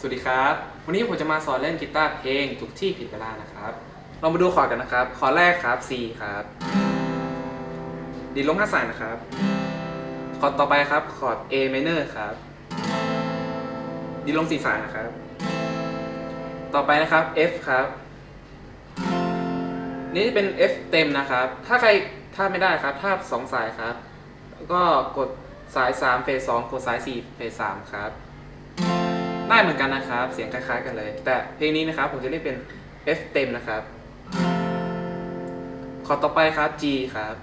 สวัสดีครับ วันนี้ผมจะมาสอนเล่นกีตาร์เพลงทุกที่ผิดเวลานะครับ เรามาดูคอร์ดกันนะครับ คอร์ดแรกครับ C ครับ ดีดลงห้าสายนะครับ คอร์ดต่อไปครับ คอร์ด A minor ครับ ดีดลงสี่สายนะครับ ต่อไปนะครับ F ครับ นี่จะเป็น F เต็มนะครับ ถ้าใครถ้าไม่ได้ครับ ถ้าสองสายครับ ก็กดสาย3เฟส2กดสาย4เฟส3ครับ ได้เหมือนกันนะครับ เสียงคล้ายๆกันเลย แต่เพลงนี้นะครับผมจะเล่นเป็น F เต็มนะครับ ขอต่อไปครับ G ครับ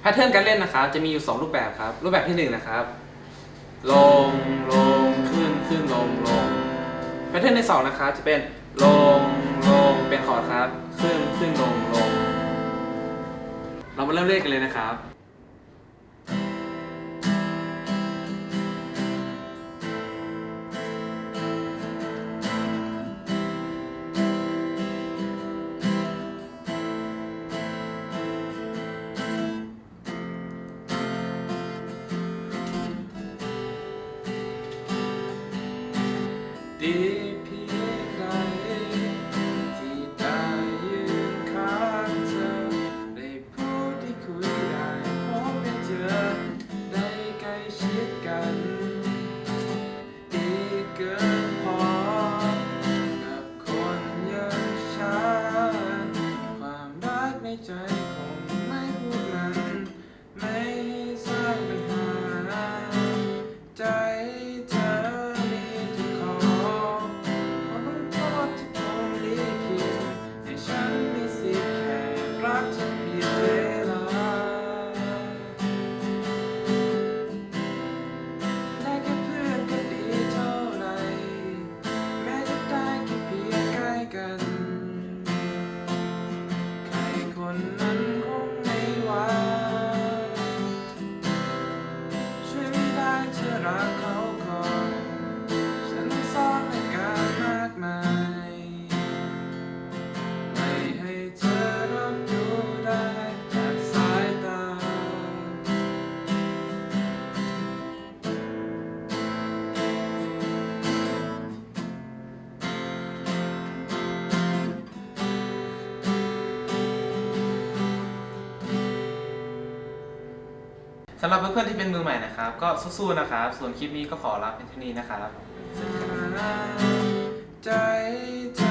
แพทเทิร์นการเล่นนะครับจะมีอยู่ 2 รูปแบบครับ รูปแบบที่1นะครับ ลงลงขึ้นขึ้นลงลงแพทเทิร์นที่2นะครับจะเป็นลงลงเป็นคอร์ดครับ ขึ้นขึ้นลงลงเรามาเริ่มเล่นกันเลยนะครับ ดีเพียงใดที่ได้ยืนข้างเธอ ได้พูดได้คุยได้พบได้เจอ ได้ใกล้ชิดกันดีเกินพอ กับคนอย่างฉันความรักในใจคง สำหรับเพื่อนๆที่เป็นมือใหม่นะครับ ก็สู้ๆนะครับ ส่วนคลิปนี้ก็ขอลาเป็นเท่านี้นะครับสวัสดีครับใจ